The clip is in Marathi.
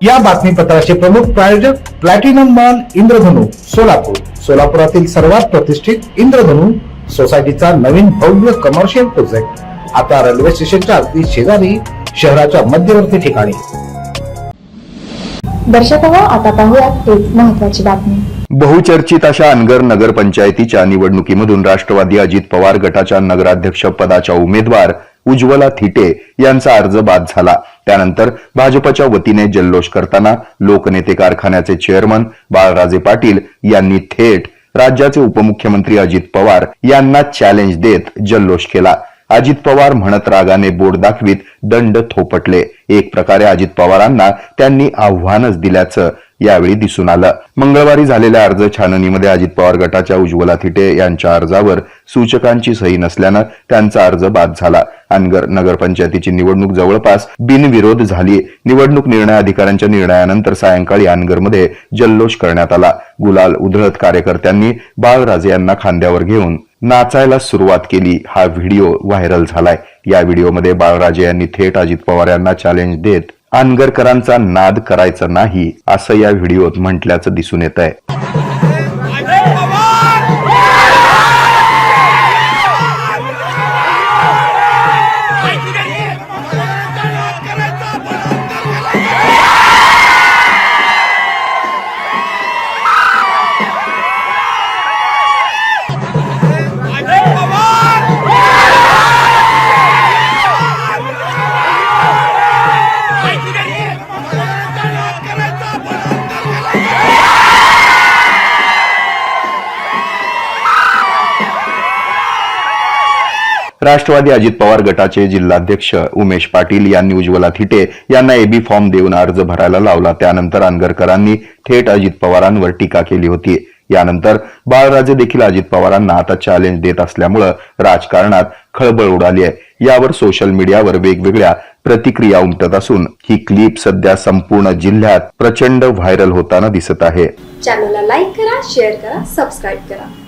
या बातमीपत्राचे प्रमुख प्रायोजक प्लॅटिनम मॉल इंद्रधनु सोलापूर. सोलापुरातील सर्वात प्रतिष्ठित इंद्रधनु सोसायटीचा नवीन भव्य कमर्शियल प्रोजेक्ट आता रेल्वे स्टेशनच्या अगदी शेजारी शहराच्या मध्यवर्ती ठिकाणी. दर्शक हो आता पाहूयात एक महत्वाची बातमी. बहुचर्चित अशा अनगर नगरपंचायतीच्या निवडणुकीमधून राष्ट्रवादी अजित पवार गटाच्या नगराध्यक्ष पदाच्या उमेदवार उज्ज्वला थिटे यांचा अर्ज बाद झाला. त्यानंतर भाजपच्या वतीने जल्लोष करताना लोकनेते कारखान्याचे चेअरमन बाळराजे पाटील यांनी थेट राज्याचे उपमुख्यमंत्री अजित पवार यांना चॅलेंज देत जल्लोष केला. अजित पवार म्हणत रागाने बोट दाखवीत दंड थोपटले. एक प्रकारे अजित पवारांना त्यांनी आव्हानच दिल्याचं यावेळी दिसून आलं. मंगळवारी झालेल्या अर्ज छाननीमध्ये अजित पवार गटाच्या उज्ज्वला थिटे यांच्या अर्जावर सूचकांची सही नसल्यानं त्यांचा अर्ज बाद झाला. अनगर नगरपंचायतीची निवडणूक जवळपास बिनविरोध झाली. निवडणूक निर्णय अधिकाऱ्यांच्या निर्णयानंतर सायंकाळी अनगरमध्ये जल्लोष करण्यात आला. गुलाल उधळत कार्यकर्त्यांनी बाळराजे यांना खांद्यावर घेऊन नाचायला सुरुवात केली. हा व्हिडिओ व्हायरल झालाय. या व्हिडिओमध्ये बाळराजे यांनी थेट अजित पवार यांना चॅलेंज देत आनगरकरांचा नाद करायचा नाही असं या व्हिडिओत म्हटल्याचं दिसून येत आहे राष्ट्रवादी अजित पवार गटाचे जिल्हाध्यक्ष उमेश पाटील यांनी उज्ज्वला थिटे यांना एबी फॉर्म देऊन अर्ज भरायला लावला. त्यानंतर अनगरकरांनी थेट अजित पवारांवर टीका केली होती. यानंतर बाळराजे देखील अजित पवारांना आता चॅलेंज देत असल्यामुळं राजकारणात खळबळ उडाली आहे. यावर सोशल मीडियावर वेगवेगळ्या प्रतिक्रिया उमटत असून ही क्लिप सध्या संपूर्ण जिल्ह्यात प्रचंड व्हायरल होताना दिसत आहे. चॅनलला लाईक करा शेअर करा सबस्क्राईब करा.